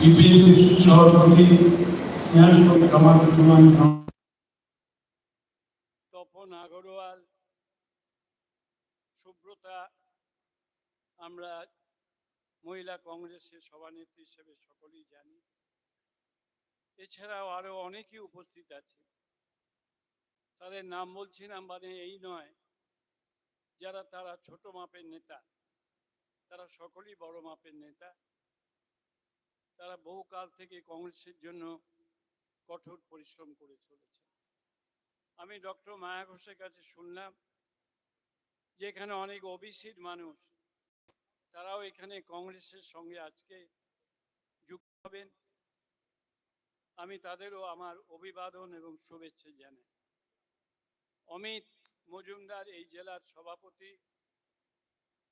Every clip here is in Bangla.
বিপিএনপি সভাপতি তপন আগরওয়াল, সুব্রতা, আমরা মহিলা কংগ্রেসের সভানেত্রী হিসেবে সকলেই জানি। এছাড়াও আরও অনেকেই উপস্থিত আছে। তাদের নাম বলছি না মানে এই নয়। যারা, তারা ছোট মাপের নেতা। তারা সকলেই বড় মাপের নেতা। তারা বহুকাল থেকে কংগ্রেসের জন্য কঠোর পরিশ্রম করে চলেছে। আমি ডক্টর মায়া ঘোষের কাছে শুনলাম যে এখানে অনেক ওবিসির মানুষ, তারাও এখানে কংগ্রেসের সঙ্গে আজকে যুক্ত হবেন। আমি তাদেরও আমার অভিবাদন এবং শুভেচ্ছা জানাই। অমিত মজুমদার এই জেলার সভাপতি,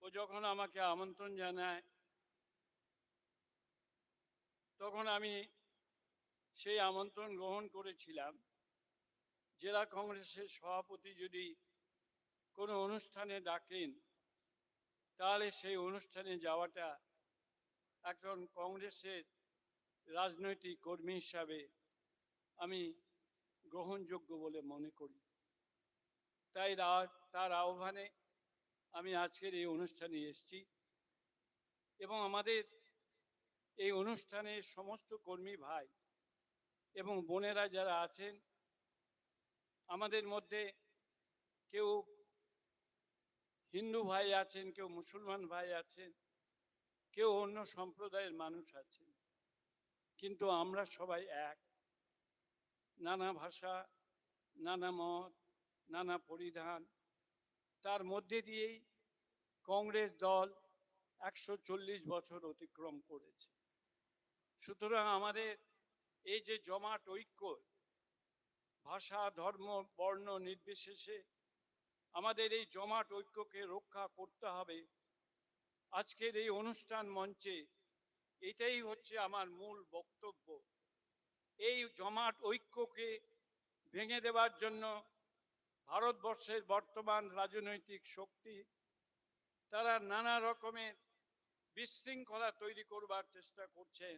ও যখন আমাকে আমন্ত্রণ জানায় তখন আমি সেই আমন্ত্রণ গ্রহণ করেছিলাম। জেলা কংগ্রেসের সভাপতি যদি কোনো অনুষ্ঠানে ডাকেন, তাহলে সেই অনুষ্ঠানে যাওয়াটা একজন কংগ্রেসের রাজনৈতিক কর্মী হিসাবে আমি গ্রহণযোগ্য বলে মনে করি। তাই তার আহ্বানে আমি আজকের এই অনুষ্ঠানে এসেছি এবং আমাদের এই অনুষ্ঠানে সমস্ত কর্মী ভাই এবং বোনেরা যারা আছেন, আমাদের মধ্যে কেউ হিন্দু ভাই আছেন, কেউ মুসলমান ভাই আছেন, কেউ অন্য সম্প্রদায়ের মানুষ আছেন। কিন্তু আমরা সবাই এক। নানা ভাষা, নানা মত, নানা পরিধান। তার মধ্যে দিয়েই কংগ্রেস দল একশো চল্লিশ বছর অতিক্রম করেছে। সুতরাং আমাদের এই যে জমাট ঐক্য, ভাষা, ধর্ম, বর্ণ নির্বিশেষে আমাদের এই জমাট ঐক্যকে রক্ষা করতে হবে। আজকের এই অনুষ্ঠান মঞ্চে এটাই হচ্ছে আমার মূল বক্তব্য। এই জমাট ঐক্যকে ভেঙে দেওয়ার জন্য ভারতবর্ষের বর্তমান রাজনৈতিক শক্তি, তারা নানা রকমের বিশৃঙ্খলা তৈরি করবার চেষ্টা করছেন।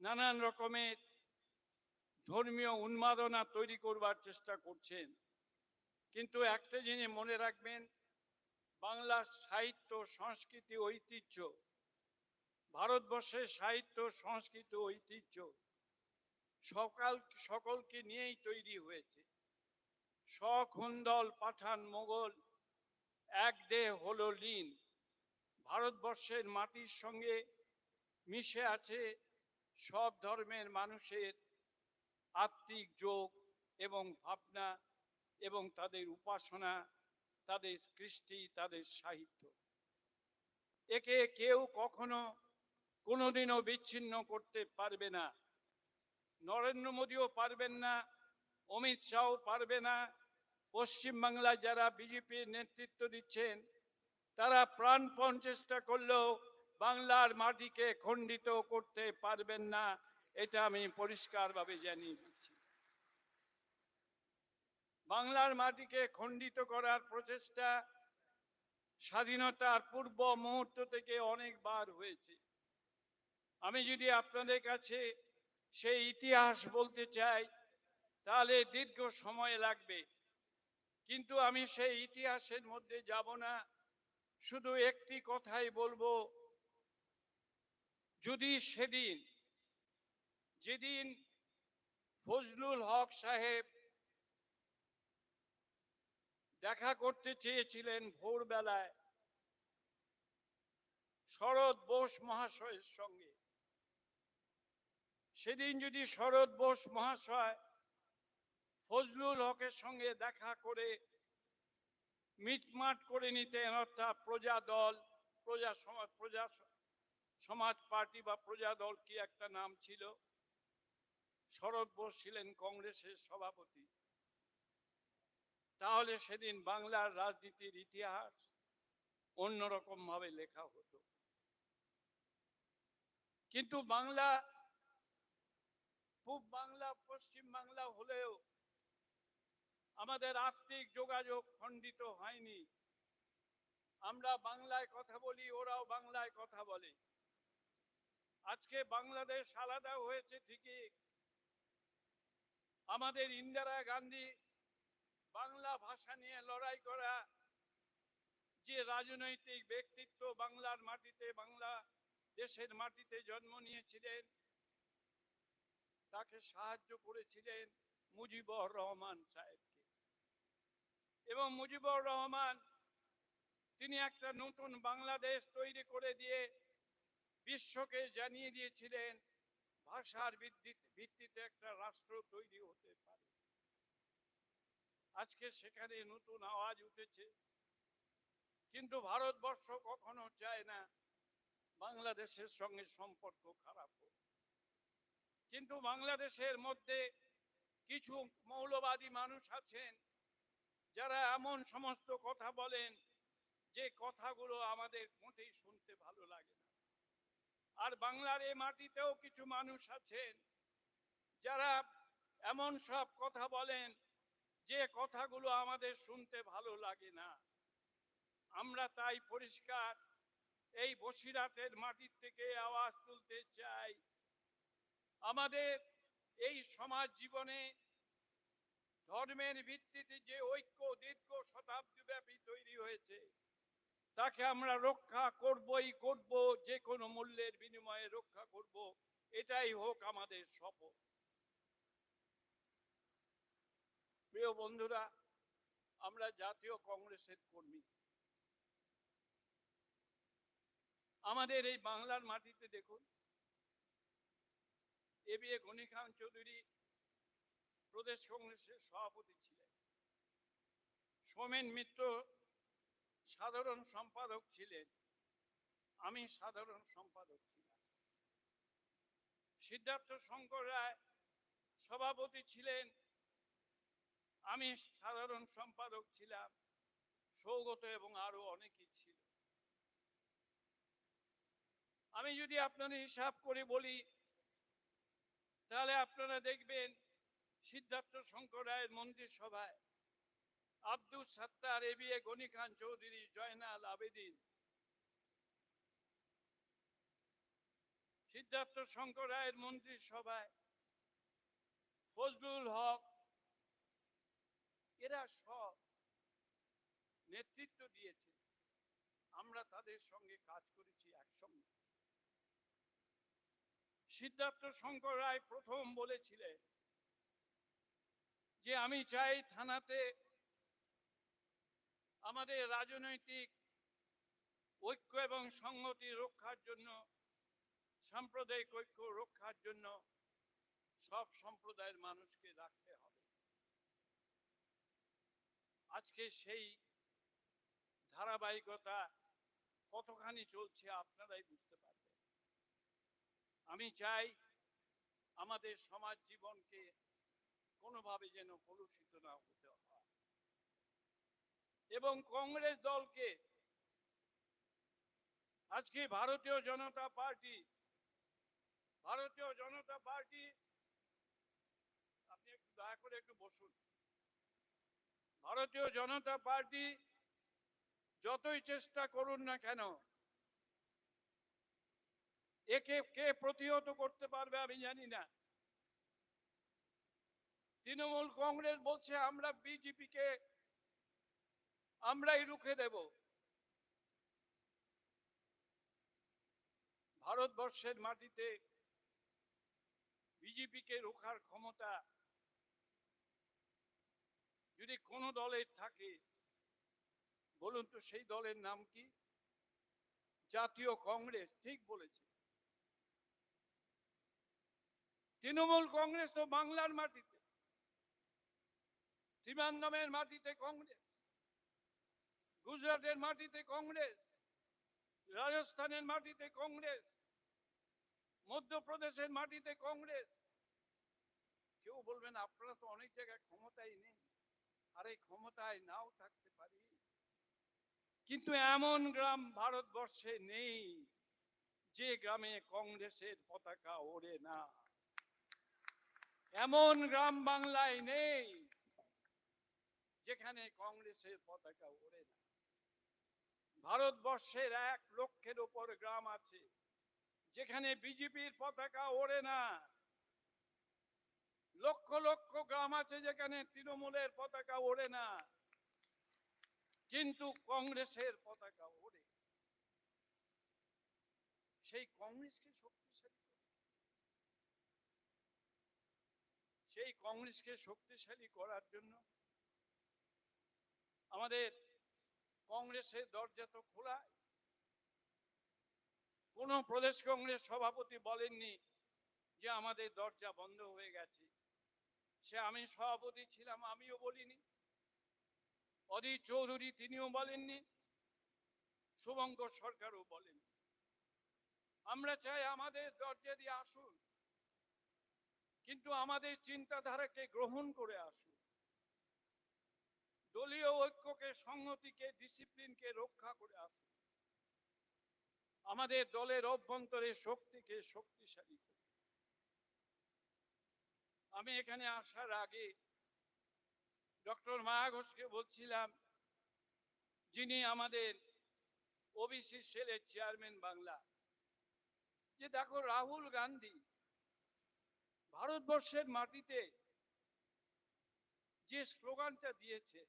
নানান রকমের ধর্মীয় উন্মাদনা তৈরি করবার চেষ্টা করছেন। কিন্তু একটা জিনিস মনে রাখবেন, বাংলার সাহিত্য, সংস্কৃতি, ঐতিহ্য, ভারতবর্ষের সাহিত্য, সংস্কৃতি, ঐতিহ্য সকাল, সকলকে নিয়েই তৈরি হয়েছে। সখুন্দল পাঠান, মোগল, এক দেহ হলো লীন। ভারতবর্ষের মাটির সঙ্গে মিশে আছে সব ধর্মের মানুষের আত্মিক যোগ এবং ভাবনা এবং তাদের উপাসনা, তাদের কৃষ্টি তাদের সাহিত্য। একে কেউ কখনো কোনোদিনও বিচ্ছিন্ন করতে পারবে না। নরেন্দ্র মোদীও পারবেন না, অমিত শাহও পারবে না, পশ্চিমবাংলায় যারা বিজেপির নেতৃত্ব দিচ্ছেন, তারা প্রাণপণ চেষ্টা করলেও বাংলার মাটিকে খণ্ডিত করতে পারবেন না, এটা আমি পরিষ্কারভাবে জানিয়ে দিচ্ছি। বাংলার মাটিকে খণ্ডিত করার প্রচেষ্টা স্বাধীনতার পূর্ব মুহূর্ত থেকে অনেকবার হয়েছে। আমি যদি আপনাদের কাছে সেই ইতিহাস বলতে চাই, তাহলে দীর্ঘ সময় লাগবে। কিন্তু আমি সেই ইতিহাসের মধ্যে যাব না, শুধু একটি কথাই বলব যদি সেদিন, যেদিন ফজলুল হক সাহেব দেখা করতে চেয়েছিলেন ভোরবেলায় শরৎ বোস মহাশয়ের সঙ্গে, সেদিন যদি শরৎ বোস মহাশয় ফজলুল হকের সঙ্গে দেখা করে মিটমাট করে নিতেন, অর্থাৎ প্রজা দল প্রজা সমাজ প্রজা সমাজ পার্টি বা প্রজা দল কি একটা নাম ছিল? শরৎ বোস ছিলেন কংগ্রেসের সভাপতি। তাহলে সেদিন বাংলার রাজনীতির ইতিহাস অন্যরকম ভাবে লেখা হতো। কিন্তু বাংলা, পূব বাংলা, পশ্চিম বাংলা হলেও আমাদের আর্থিক যোগাযোগ খণ্ডিত হয়নি। আমরা বাংলায় কথা বলি, ওরাও বাংলায় কথা বলে। আজকে বাংলাদেশ আলাদা হয়েছে ঠিকই। আমাদের ইন্দিরা গান্ধী বাংলা ভাষা নিয়ে লড়াই করা, যে রাজনৈতিক ব্যক্তিত্ব বাংলার মাটিতে, বাংলা দেশের মাটিতে জন্ম নিয়েছিলেন, তাকে সাহায্য করেছিলেন মুজিবুর রহমান সাহেবকে। এবং মুজিবুর রহমান, তিনি একটা নতুন বাংলাদেশ তৈরি করে দিয়ে বিশ্বকে জানিয়ে দিয়েছিলেন, ভাষার ভিত্তিতে একটা রাষ্ট্র তৈরি হতে পারে। আজকে সেখানে নতুন আওয়াজ উঠেছে। কিন্তু ভারতবর্ষ কখনো চায় না বাংলাদেশের সঙ্গে সম্পর্ক খারাপ হোক। কিন্তু বাংলাদেশের মধ্যে কিছু মৌলবাদী মানুষ আছেন, যারা এমন সমস্ত কথা বলেন যে কথাগুলো আমাদের মোটেই শুনতে ভালো লাগে। আর বাংলার এই মাটিতেও কিছু মানুষ আছেন যারা এমন সব কথা বলেন যে কথাগুলো আমাদের শুনতে ভালো লাগে না। আমরা তাই পরিষ্কার এই বসিরাটের মাটির থেকে আওয়াজ তুলতে চাই। আমাদের এই সমাজ জীবনে ধর্মের ভিত্তিতে যে ঐক্য, দীর্ঘ শতাব্দী ব্যাপী তৈরি হয়েছে তাকে আমরা রক্ষা করবই, করব যে কোনো মূল্যের বিনিময়ে রক্ষা করব। এটাই হোক আমাদের শপথ। প্রিয় বন্ধুরা, আমরা জাতীয় কংগ্রেসের কর্মী। আমাদের এই বাংলার মাটিতে দেখুন, A B A Gani Khan Chowdhury প্রদেশ কংগ্রেসের সভাপতি ছিলেন। সোমেন মিত্র সাধারণ সম্পাদক ছিলেন। আমি সাধারণ সম্পাদক ছিলাম। সিদ্ধার্থ শঙ্কর রায় সভাপতি ছিলেন। আমি সাধারণ সম্পাদক ছিলাম। সৌগত এবং আরও অনেকেই ছিল। আমি যদি আপনাদের হিসাব করে বলি, তাহলে আপনারা দেখবেন সিদ্ধার্থ শঙ্কর রায়ের মন্ত্রিসভায় Abdul Sattar A B A Gani Khan Chowdhury, Joynal Abedin. Siddhartha Shankar রায়ের মন্ত্রিসভায় ফজলুল হক, এরা সব নেতৃত্ব দিয়েছে। আমরা তাদের সঙ্গে কাজ করেছি একসঙ্গে। সিদ্ধার্থ শঙ্কর রায় প্রথম বলেছিলেন যে, আমি চাই থানাতে আমাদের রাজনৈতিক ঐক্য এবং সংহতি রক্ষার জন্য, সাম্প্রদায়িক ঐক্য রক্ষার জন্য সব সম্প্রদায়ের মানুষকে রাখতে হবে। আজকে সেই ধারাবাহিকতা কতখানি চলছে আপনারাই বুঝতে পারবেন। আমি চাই আমাদের সমাজ জীবনকে কোনোভাবে যেন কলুষিত না হতে হয়। এবং কংগ্রেস দলকে আজকে ভারতীয় জনতা পার্টি, ভারতীয় জনতা পার্টি, আপনি একটু দয়া করে একটু বসুন। ভারতীয় জনতা পার্টি যতই চেষ্টা করুন না কেন, একে কে প্রতিহত করতে পারবে আমি জানি না। তৃণমূল কংগ্রেস বলছে, আমরা বিজেপিকে আমরাই রুখে দেব। ভারতবর্ষের মাটিতে বিজেপিকে রোখার ক্ষমতা যদি কোনো দলের থাকে, বলুন তো সেই দলের নাম কি? জাতীয় কংগ্রেস, ঠিক বলেছে। তৃণমূল কংগ্রেস তো বাংলার মাটিতে। ত্রিবান্ধমের মাটিতে কংগ্রেস। গুজরাটের মাটিতে কংগ্রেস, রাজস্থানের মাটিতে কংগ্রেস, মধ্যপ্রদেশের মাটিতে কংগ্রেস। কেউ বলবেন আপনারা তো অনেক জায়গায় ক্ষমতাই নেই, আর এই ক্ষমতায় নাও থাকতে পারি। কিন্তু এমন গ্রাম ভারতবর্ষে নেই, যে গ্রামে কংগ্রেসের পতাকা ওড়ে না। এমন গ্রাম বাংলায় নেই, যেখানে কংগ্রেসের পতাকা ওড়ে না। ভারতবর্ষের এক লক্ষের ওপর গ্রাম আছে, যেখানে বিজেপির পতাকা ওড়ে না। লক্ষ লক্ষ গ্রাম আছে যেখানে তৃণমূলের পতাকা ওড়ে না, কিন্তু কংগ্রেসের পতাকা ওড়ে। সেই কংগ্রেসকে শক্তিশালী সেই কংগ্রেসকে শক্তিশালী করার জন্য আমাদের কংগ্রেসের দরজা তো খোলা কোন প্রদেশ কংগ্রেস সভাপতি বলেননি যে আমাদের দরজা বন্ধ হয়ে গেছে। সে আমি সভাপতি ছিলাম, আমিও বলিনি। অধীর চৌধুরী তিনিও বলেননি, শুভঙ্কর সরকারও বলেন আমরা চাই আমাদের দরজা দিয়ে আসুন, কিন্তু আমাদের চিন্তাধারাকে গ্রহণ করে আসুন। দলীয় ঐক্যকে, সংহতিকে ডিসিপ্লিনকে রক্ষা করে আসুন। আমাদের দলের অভ্যন্তরে শক্তিকে শক্তিশালী আমি এখানে আসার আগে ডক্টর মায়া ঘোষকে বলছিলাম, যিনি আমাদের ওবিসি সেলের চেয়ারম্যান বাংলা, যে দেখো রাহুল গান্ধী ভারতবর্ষের মাটিতে যে স্লোগানটা দিয়েছে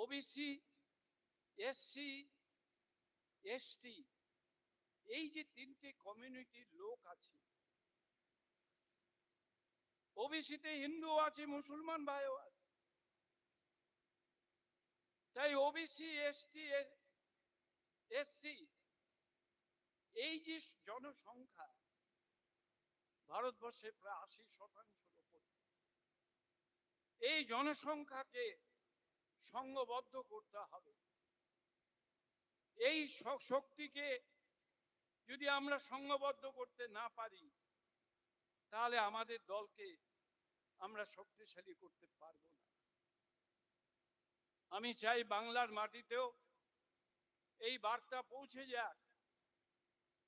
ওবিসি এসসি এসটি এই যে তিনটে কমিউনিটির লোক আছে। ওবিসিতে হিন্দু আছে, মুসলমান ভাইও আছে। তাই ওবিসি এসটি এসসি এই যে জনসংখ্যা, ভারতবর্ষে প্রায় আশি শতাংশ এই জনসংখ্যাকে সংঘবদ্ধ করতে হবে। এই শক্তিকে যদি আমরা সংঘবদ্ধ করতে না পারি, তাহলে আমাদের দলকে আমরা শক্তিশালী করতে পারব না। আমি চাই বাংলার মাটিতেও এই বার্তা পৌঁছে যাক,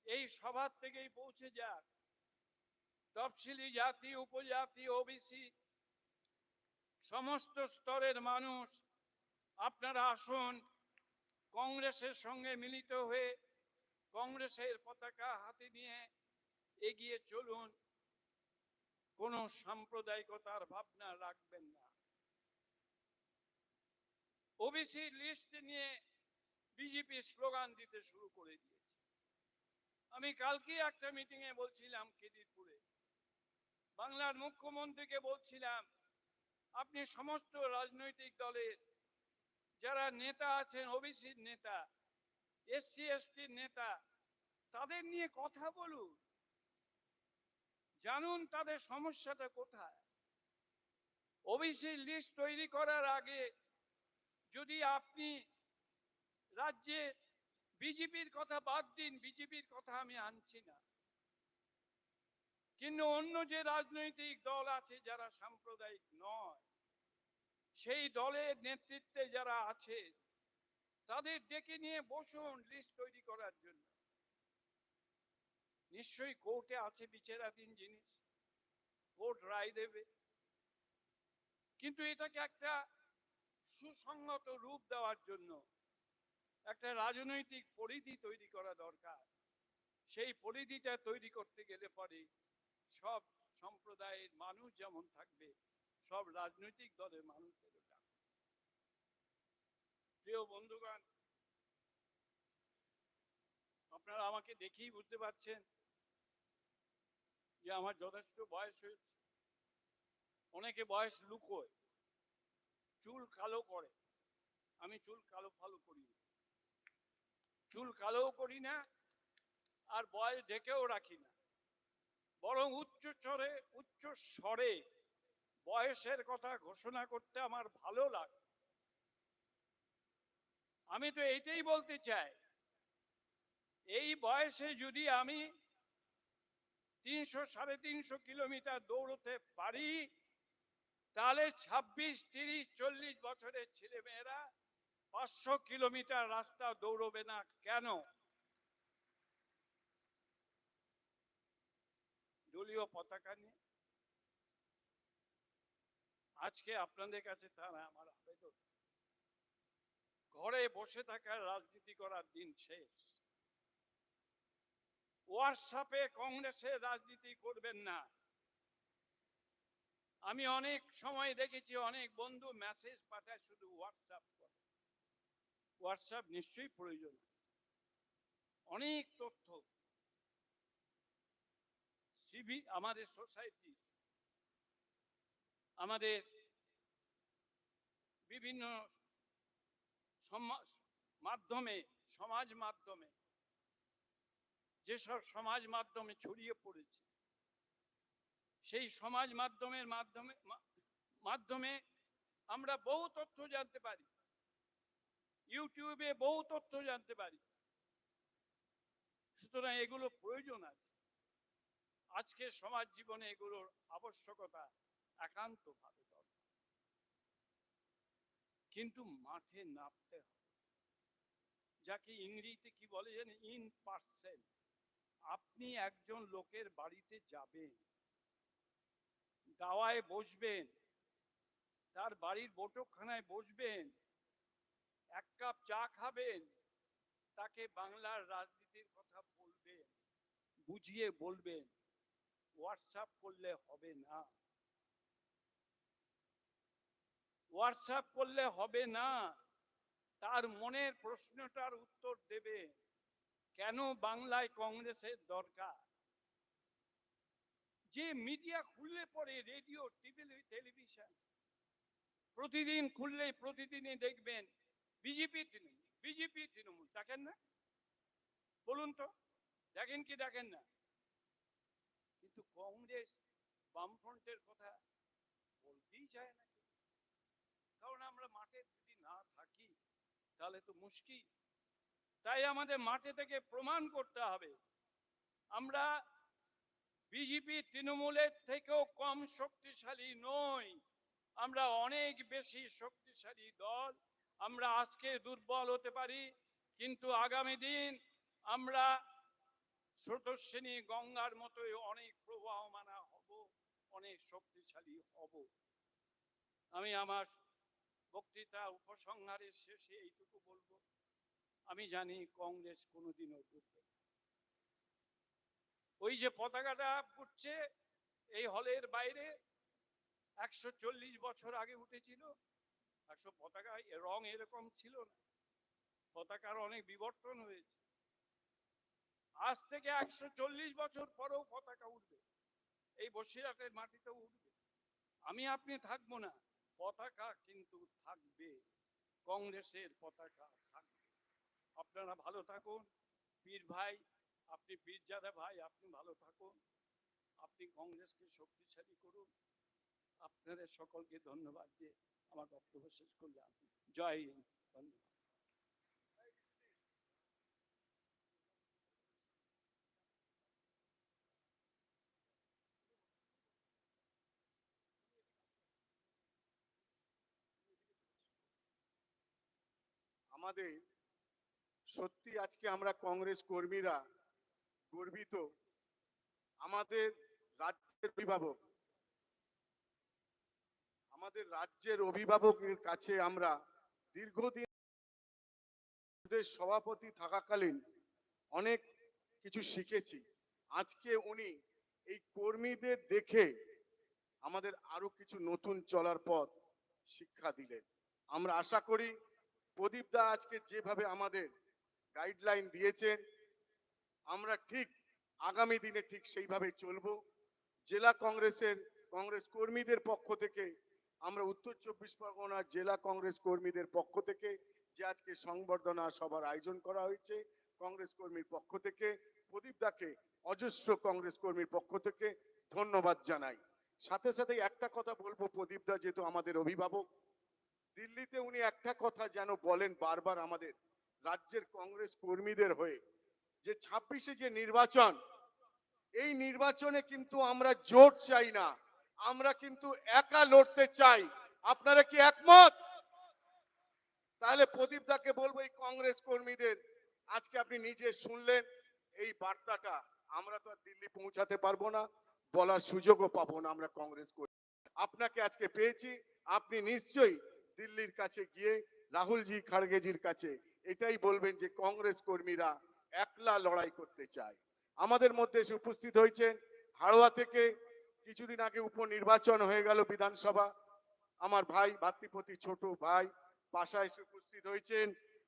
এই সভার থেকেই পৌঁছে যাক। তফসিলি জাতি, উপজাতি, ওবিসি, সমস্ত স্তরের মানুষ আপনারা আসুন, কংগ্রেসের সঙ্গে মিলিত হয়ে কংগ্রেসের পতাকা হাতে নিয়ে এগিয়ে চলুন। কোনো সাম্প্রদায়িকতার ভাবনা রাখবেন না। ওবিসি লিস্ট নিয়ে বিজেপি স্লোগান দিতে শুরু করে দিয়েছে। আমি কালকে একটা মিটিং এ বলছিলাম কেদিরপুরে। বাংলার মুখ্যমন্ত্রীকে বলছিলাম, আপনি সমস্ত রাজনৈতিক দলের যারা নেতা আছেন, ওবিসির নেতা এসসি এসটির নেতা, তাদের নিয়ে কথা বলুন। জানুন তাদের সমস্যাটা কোথায়। ওবিসি লিস্ট তৈরি করার আগে যদি আপনি রাজ্যে বিজেপির কথা বাদ দিন, বিজেপির কথা আমি আনছি না। কিন্তু অন্য যে রাজনৈতিক দল আছে যারা সাম্প্রদায়িক নয় সেই দলের নেতৃত্বে যারা আছে, তাদের ডেকে নিয়ে বসুন লিস্ট তৈরি করার জন্য। নিশ্চয়ই কোর্টে আছে বিচারাধীন জিনিস কোর্ট রায় দেবে। কিন্তু এটাকে একটা সুসংগত রূপ দেওয়ার জন্য একটা রাজনৈতিক পরিধি তৈরি করা দরকার। সেই পরিধিটা তৈরি করতে গেলে পরে সব সম্প্রদায়ের মানুষ যেমন থাকবে সব রাজনৈতিক দলের থাকবে প্রিয় বন্ধুগণ, আপনারা আমাকে দেখেই বুঝতে পারছেন যে আমার যথেষ্ট বয়স হয়েছে। অনেকে বয়স লুকোয়, চুল কালো করে আমি চুল কালো ফালো করি না। চুল কালোও করি না, আর বয়স ঢেকেও রাখি না। বরং উচ্চ স্বরে উচ্চ স্বরে বয়সের কথা ঘোষণা করতে আমার ভালো লাগে। আমি তো এইটাই বলতে চাই, এই বয়সে যদি আমি তিনশো সাড়ে তিনশো কিলোমিটার দৌড়তে পারি, তাহলে ছাব্বিশ, তিরিশ, চল্লিশ বছরের ছেলে মেয়েরা পাঁচশো কিলোমিটার রাস্তা দৌড়বে না কেন? দলীয় পতাকা নিয়ে। আজকে আপনাদের কাছে তারা আমার আবেদন। ঘরে বসে থাকার রাজনীতি করার দিন শেষ। হোয়াটসঅ্যাপে কংগ্রেসের রাজনীতি করবেন না। আমি অনেক সময় দেখেছি, অনেক বন্ধু মেসেজ পাঠায় শুধু হোয়াটসঅ্যাপ করে। হোয়াটসঅ্যাপ নিশ্চয়ই প্রয়োজন অনেক তথ্য। সিভি আমাদের সোসাইটি আমাদের বিভিন্ন মাধ্যমে, সমাজ মাধ্যমে, যেসব সমাজ মাধ্যমে ছড়িয়ে পড়েছে, সেই সমাজ মাধ্যমের মাধ্যমে মাধ্যমে আমরা বহু তথ্য জানতে পারি। ইউটিউবে বহু তথ্য জানতে পারি। সুতরাং এগুলো প্রয়োজন আছে। আজকে সমাজ জীবনে এগুলোর আবশ্যকতা একান্তভাবে দরকার। কিন্তু মাঠে নামতে হবে। যাকে ইংরেজিতে কি বলে জানেন? In percent. আপনি একজন লোকের বাড়িতে যাবেন। দাওয়ায় বসবেন। তার বাড়ির বৈঠকখানায় বসবেন। এক কাপ চা খাবেন। তাকে বাংলার রাজনীতির কথা বলবেন। বুঝিয়ে বলবেন। হোয়াটসঅ্যাপ করলে হবে না। হোয়াটসঅ্যাপ করলে হবে না। তার মনের প্রশ্নটার উত্তর দেবে। কেন বাংলায় কংগ্রেসের দরকার? যে মিডিয়া খুললে পরে রেডিও, টিভি, টেলিভিশন প্রতিদিন খুললে প্রতিদিনই দেখবেন বিজেপি তৃণমূল বিজেপি তৃণমূল। দেখেন না? বলুন তো, দেখেন কি দেখেন না? কিন্তু কংগ্রেস বামফ্রন্টের কথা বলতেই চায় না। কারণ আমরা মাঠে যদি না থাকি, তাহলে তো মুশকিল। তাই আমাদের মাঠে থেকে প্রমাণ করতে হবে। আমরা বিজেপি তৃণমূলের থেকেও কম শক্তিশালী নই। আমরা অনেক বেশি শক্তিশালী দল। আমরা আজকে দুর্বল হতে পারি, কিন্তু আগামী দিন আমরা স্রোতস্বিনী গঙ্গার মতোই অনেক প্রবাহমানা হব, অনেক শক্তিশালী হব। আমি আমার বক্তৃতা উপসংহারের শেষে এইটুকু বলব। আমি জানি কংগ্রেস কোনোদিনও না। ওই যে পতাকাটা উঠছে এই হলের বাইরে একশো চল্লিশ বছর আগে উঠেছিল। একশো পতাকা রং এরকম ছিল না। পতাকার অনেক বিবর্তন হয়েছে। আজ থেকে একশো চল্লিশ বছর পরেও পতাকা উঠবে। এই বসিরহাটের মাটিতেও উঠবে। আমি আপনি থাকব না। পতাকা কিন্তু থাকবে, কংগ্রেসের পতাকা থাকবে। আপনারা ভালো থাকুন, পীর ভাই, আপনি পীরজাদা ভাই, আপনি ভালো থাকুন, আপনি কংগ্রেসকে শক্তিশালী করুন। আপনাদের সকলকে ধন্যবাদ দিয়ে আমার বক্তব্য শেষ করলাম। জয় হিন্দ, ধন্যবাদ। আমাদের সত্যি আজকে আমরা কংগ্রেস কর্মীরা গর্বিত। আমাদের রাজ্যের অভিভাবক, আমাদের রাজ্যের অভিভাবকের কাছে আমরা দীর্ঘদিন সভাপতি থাকাকালীন অনেক কিছু শিখেছি। আজকে উনি এই কর্মীদের দেখে আমাদের আরও কিছু নতুন চলার পথ শিক্ষা দিলেন। আমরা আশা করি প্রদীপ দা আজকে যেভাবে আমাদের গাইডলাইন দিয়েছেন, আমরা ঠিক আগামী দিনে ঠিক সেইভাবে চলবো। জেলা কংগ্রেসের কংগ্রেস কর্মীদের পক্ষ থেকে, আমরা উত্তর চব্বিশ পরগনা জেলা কংগ্রেস কর্মীদের পক্ষ থেকে যে আজকে সংবর্ধনা সভার আয়োজন করা হয়েছে, কংগ্রেস কর্মীর পক্ষ থেকে প্রদীপ দাকে অজস্র কংগ্রেস কর্মীর পক্ষ থেকে ধন্যবাদ জানাই। সাথে সাথে একটা কথা বলব প্রদীপ দা যেহেতু আমাদের অভিভাবক দিল্লিতে উনি একটা কথা যেন বলেন বারবার আমাদের রাজ্যের কংগ্রেস কর্মীদের হয়ে, যে ছাব্বিশে যে নির্বাচন, এই নির্বাচনে কিন্তু আমরা জোট চাই না, আমরা কিন্তু একা লড়তে চাই। আপনারা কি একমত? তাহলে প্রদীপ দাকে বলব এই কংগ্রেস কর্মীদের, আজকে আপনি নিজে শুনলেন এই বার্তাটা, আমরা তো আর দিল্লি পৌঁছাতে পারব না, বলার সুযোগও পাবো না আমরা কংগ্রেস কর্মী। আপনাকে আজকে পেয়েছি, আপনি নিশ্চয়ই দিল্লির কাছে গিয়ে রাহুলজি খাড়গেজির কাছে এটাই বলবেন যে কংগ্রেস কর্মীরা একলা লড়াই করতে চায়। আমাদের মধ্যে এসে উপস্থিত হয়েছেন। হাড়োয়া থেকে কিছুদিন আগে উপনির্বাচন হয়ে গেল বিধানসভা। আমার ভাই ভাতৃপতি ছোট ভাই পাশা এসে উপস্থিত হয়েছেন।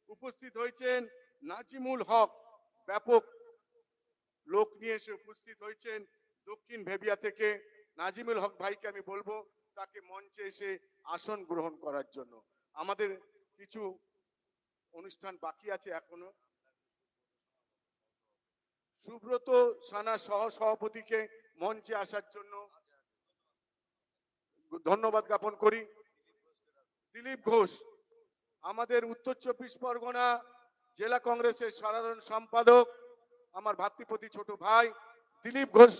উপস্থিত হয়েছেন নাজিমুল হক, ব্যাপক লোক নিয়ে এসে উপস্থিত হয়েছেন দক্ষিণ ভেবিয়া থেকে। নাজিমুল হক ভাইকে আমি বলব তাকে মঞ্চে এসে আসন গ্রহণ করার জন্য। আমাদের কিছু অনুষ্ঠান বাকি আছে এখনও। সুব্রত সানা সহ সভাপতিকে মঞ্চে আসার জন্য ধন্যবাদ জ্ঞাপন করি। দিলীপ ঘোষ, আমাদের উত্তর চব্বিশ পরগনা জেলা কংগ্রেসের সাধারণ সম্পাদক, আমার ভাতৃপতি ছোট ভাই। দিলীপ ঘোষ,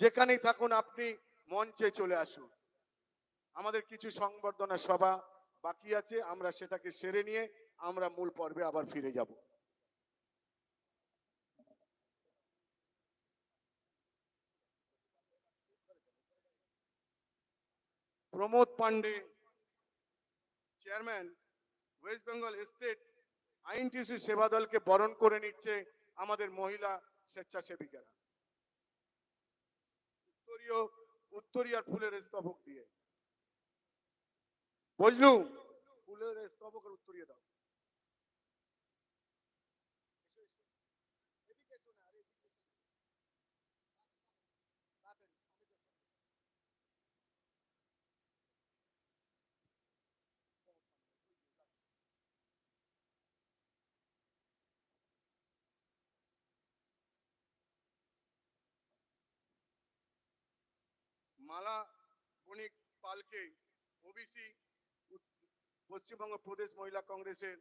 যেখানেই থাকুন, আপনি মঞ্চে চলে আসুন। আমাদের কিছু সংবর্ধনা সভা বাকি আছে, আমরা সেটাকে সেরে নিয়ে আমরা মূল পর্বে আবার ফিরে যাব। Pramod Pandey chairman, West Bengal state INTUC সেবা দলকে বরণ করে নিচ্ছে আমাদের মহিলা স্বেচ্ছাসেবিকারা। উত্তরীয় উত্তরীয়ার ফুলের স্তবক দিয়ে। বুঝলু ফুলের স্তবক আর উত্তরীয় দাও মালা বণিক পালকে ওবিসি পশ্চিমবঙ্গ প্রদেশ মহিলা কংগ্রেসের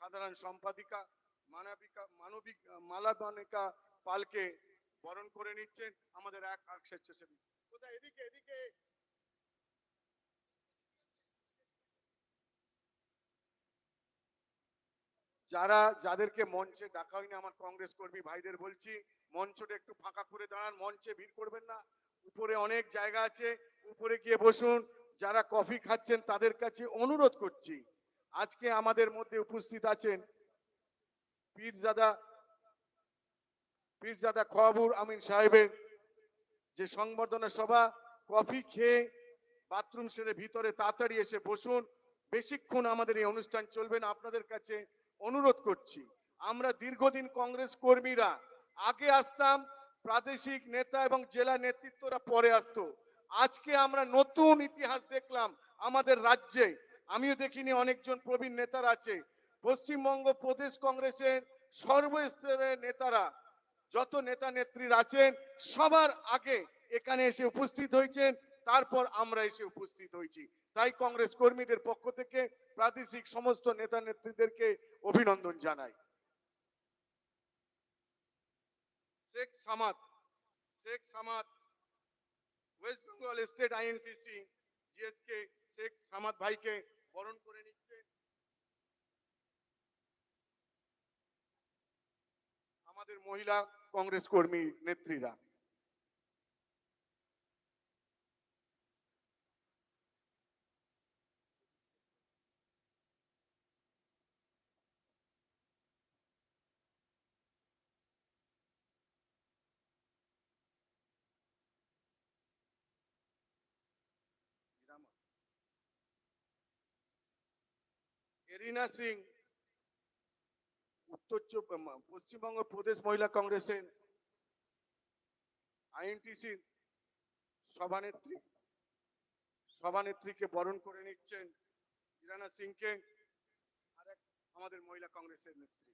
সাধারণ সম্পাদিকা মানবিকা, মানবিক মালা বণিকা পালকে বরণ করে নিচ্ছেন আমাদের এক এক স্বেচ্ছাসেবী। কোথায়? এদিকে এদিকে। যারা, যাদেরকে মঞ্চে ডাকা হয়নি আমার কংগ্রেস কর্মী ভাইদের বলছি, মঞ্চটা একটু ফাঁকা করে দাঁড়ান, মঞ্চে ভিড় করবেন না। উপরে অনেক জায়গা আছে, উপরে গিয়ে বসুন। যারা কফি খাচ্ছেন, তাদের কাছে অনুরোধ করছি, আজকে আমাদের মধ্যে উপস্থিত আছেন পীরজাদা পীরজাদা খবুর আমিন সাহেবের যে সংবর্ধনা সভা, কফি খেয়ে বাথরুম সেরে ভিতরে তাড়াতাড়ি এসে বসুন। বেশিক্ষণ আমাদের এই অনুষ্ঠান চলবে না, আপনাদের কাছে অনুরোধ করছি। আমরা দীর্ঘদিন কংগ্রেস কর্মীরা, আগে আসতাম, প্রাদেশিক নেতা এবং জেলা নেতৃত্বরা পরে আসতো। আজকে আমরা নতুন ইতিহাস দেখলাম আমাদের রাজ্যে। আমিও দেখিনি অনেকজন প্রবীণ নেতারা আছে। পশ্চিমবঙ্গ প্রদেশ কংগ্রেসের সর্বস্তরের নেতারা, যত নেতা নেত্রীরা আছেন, সবার আগে এখানে এসে উপস্থিত হয়েছেন, তারপর আমরা এসে উপস্থিত হয়েছি। তাই কংগ্রেস কর্মীদের পক্ষ থেকে প্রাদেশিক সমস্ত নেতা নেত্রীদেরকে অভিনন্দন জানাই। Sheikh Samad Sheikh Samad West Bengal state INTUC G S K Sheikh Samad ভাইকে বরণ করে নিচ্ছে। আমাদের মহিলা কংগ্রেস কর্মী নেত্রীরা। এরিনা সিং, উত্তর পশ্চিমবঙ্গ প্রদেশ মহিলা কংগ্রেসের আইএনটিসির সভানেত্রী, সভানেত্রীকে বরণ করে নিচ্ছেন ইরানা সিংকে আর আমাদের মহিলা কংগ্রেসের নেত্রী।